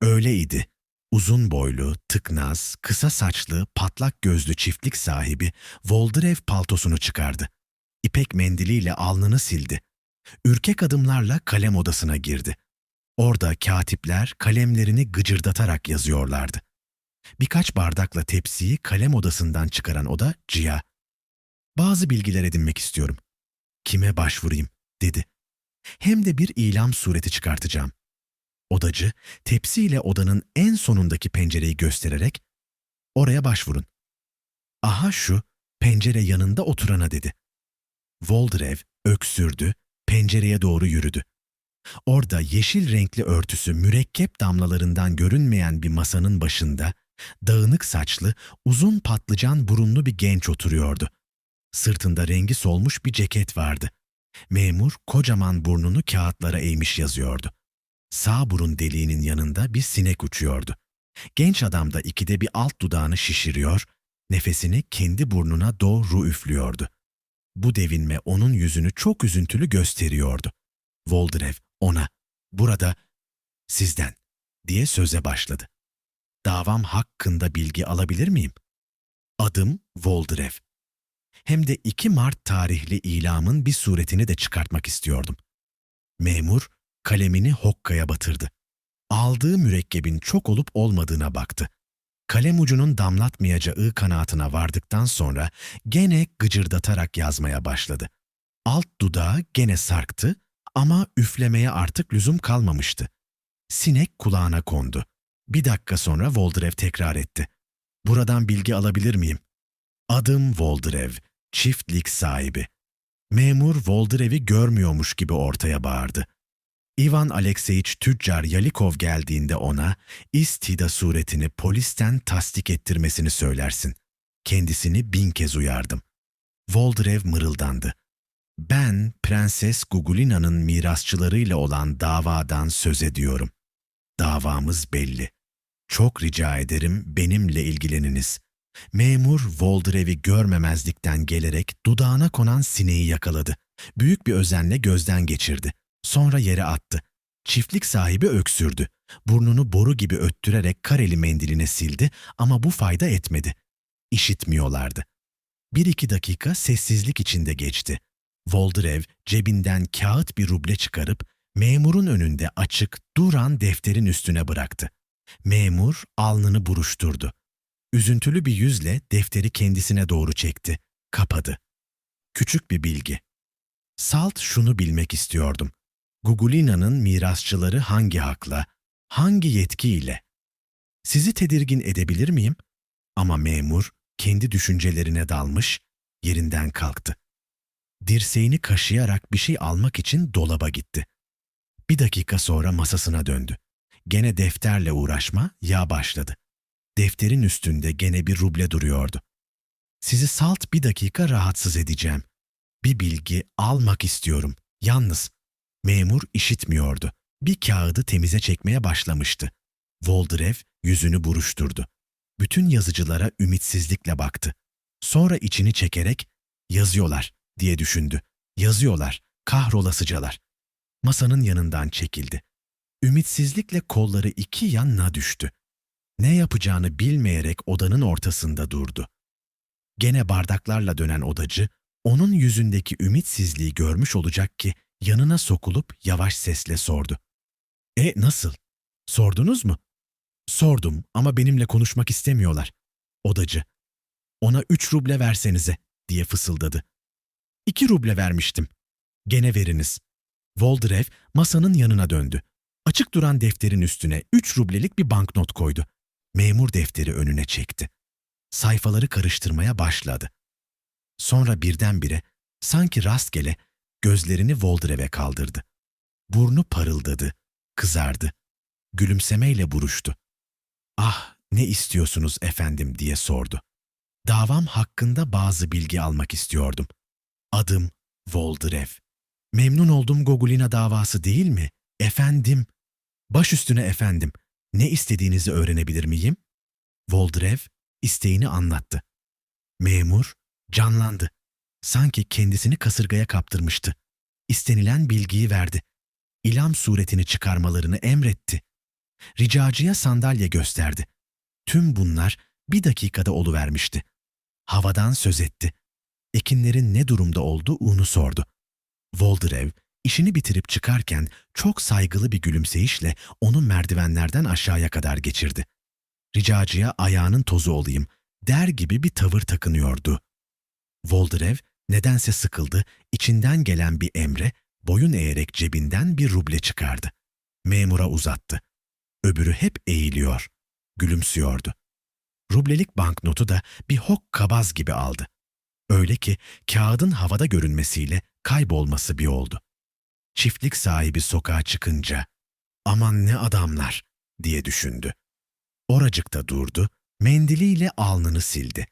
Öyleydi. Uzun boylu, tıknaz, kısa saçlı, patlak gözlü çiftlik sahibi Voldirev paltosunu çıkardı. İpek mendiliyle alnını sildi. Ürkek adımlarla kalem odasına girdi. Orada katipler kalemlerini gıcırdatarak yazıyorlardı. Birkaç bardakla tepsiyi kalem odasından çıkaran oda Ciha. Bazı bilgiler edinmek istiyorum. Kime başvurayım, dedi. Hem de bir ilam sureti çıkartacağım. Odacı, tepsiyle odanın en sonundaki pencereyi göstererek, oraya başvurun. Aha şu, pencere yanında oturana dedi. Voldirev öksürdü, pencereye doğru yürüdü. Orada yeşil renkli örtüsü mürekkep damlalarından görünmeyen bir masanın başında, dağınık saçlı, uzun patlıcan burunlu bir genç oturuyordu. Sırtında rengi solmuş bir ceket vardı. Memur kocaman burnunu kağıtlara eğmiş yazıyordu. Sağ burun deliğinin yanında bir sinek uçuyordu. Genç adam da ikide bir alt dudağını şişiriyor, nefesini kendi burnuna doğru üflüyordu. Bu devinme onun yüzünü çok üzüntülü gösteriyordu. Voldirev ona, burada, sizden, diye söze başladı. Davam hakkında bilgi alabilir miyim? Adım Voldirev. Hem de 2 Mart tarihli ilamın bir suretini de çıkartmak istiyordum. Memur, kalemini hokkaya batırdı. Aldığı mürekkebin çok olup olmadığına baktı. Kalem ucunun damlatmayacağı kanaatına vardıktan sonra gene gıcırdatarak yazmaya başladı. Alt dudağı gene sarktı ama üflemeye artık lüzum kalmamıştı. Sinek kulağına kondu. Bir dakika sonra Voldirev tekrar etti. Buradan bilgi alabilir miyim? Adım Voldirev, çiftlik sahibi. Memur Voldirev'i görmüyormuş gibi ortaya bağırdı. Ivan Alekseyiç tüccar Yalikov geldiğinde ona istida suretini polisten tasdik ettirmesini söylersin. Kendisini bin kez uyardım. Voldirev mırıldandı. Ben Prenses Gugulina'nın mirasçılarıyla olan davadan söz ediyorum. Davamız belli. Çok rica ederim benimle ilgileniniz. Memur Voldirev'i görmemezlikten gelerek dudağına konan sineği yakaladı. Büyük bir özenle gözden geçirdi. Sonra yere attı. Çiftlik sahibi öksürdü. Burnunu boru gibi öttürerek kareli mendiline sildi ama bu fayda etmedi. İşitmiyorlardı. Bir iki dakika sessizlik içinde geçti. Voldirev cebinden kağıt bir ruble çıkarıp memurun önünde açık duran defterin üstüne bıraktı. Memur alnını buruşturdu. Üzüntülü bir yüzle defteri kendisine doğru çekti. Kapadı. Küçük bir bilgi. Salt şunu bilmek istiyordum. Gugulina'nın mirasçıları hangi hakla, hangi yetkiyle? Sizi tedirgin edebilir miyim? Ama memur kendi düşüncelerine dalmış, yerinden kalktı. Dirseğini kaşıyarak bir şey almak için dolaba gitti. Bir dakika sonra masasına döndü. Gene defterle uğraşma ya başladı. Defterin üstünde gene bir ruble duruyordu. Sizi salt bir dakika rahatsız edeceğim. Bir bilgi almak istiyorum. Yalnız memur işitmiyordu. Bir kağıdı temize çekmeye başlamıştı. Voldirev yüzünü buruşturdu. Bütün yazıcılara ümitsizlikle baktı. Sonra içini çekerek yazıyorlar diye düşündü. Yazıyorlar, kahrolasıcalar. Masanın yanından çekildi. Ümitsizlikle kolları iki yanına düştü. Ne yapacağını bilmeyerek odanın ortasında durdu. Gene bardaklarla dönen odacı, onun yüzündeki ümitsizliği görmüş olacak ki yanına sokulup yavaş sesle sordu. E nasıl? Sordunuz mu? Sordum ama benimle konuşmak istemiyorlar. Odacı. Ona üç ruble versenize diye fısıldadı. İki ruble vermiştim. Gene veriniz. Voldirev masanın yanına döndü. Açık duran defterin üstüne üç rublelik bir banknot koydu. Memur defteri önüne çekti. Sayfaları karıştırmaya başladı. Sonra birdenbire, sanki rastgele, gözlerini Voldirev'e kaldırdı. Burnu parıldadı, kızardı. Gülümsemeyle buruştu. Ah, ne istiyorsunuz efendim diye sordu. Davam hakkında bazı bilgi almak istiyordum. Adım Voldirev. Memnun oldum Gogulina davası değil mi? Efendim. Baş üstüne efendim. Ne istediğinizi öğrenebilir miyim? Voldirev isteğini anlattı. Memur canlandı. Sanki kendisini kasırgaya kaptırmıştı. İstenilen bilgiyi verdi. İlam suretini çıkarmalarını emretti. Ricacıya sandalye gösterdi. Tüm bunlar bir dakikada oluvermişti. Havadan söz etti. Ekinlerin ne durumda olduğunu sordu. Volderev işini bitirip çıkarken çok saygılı bir gülümseyişle onu merdivenlerden aşağıya kadar geçirdi. Ricacıya ayağının tozu olayım der gibi bir tavır takınıyordu. Volderev nedense sıkıldı, içinden gelen bir emre boyun eğerek cebinden bir ruble çıkardı. Memura uzattı. Öbürü hep eğiliyor, gülümsüyordu. Rublelik banknotu da bir hok kabaz gibi aldı. Öyle ki kağıdın havada görünmesiyle kaybolması bir oldu. Çiftlik sahibi sokağa çıkınca aman ne adamlar diye düşündü. Oracıkta durdu, mendiliyle alnını sildi.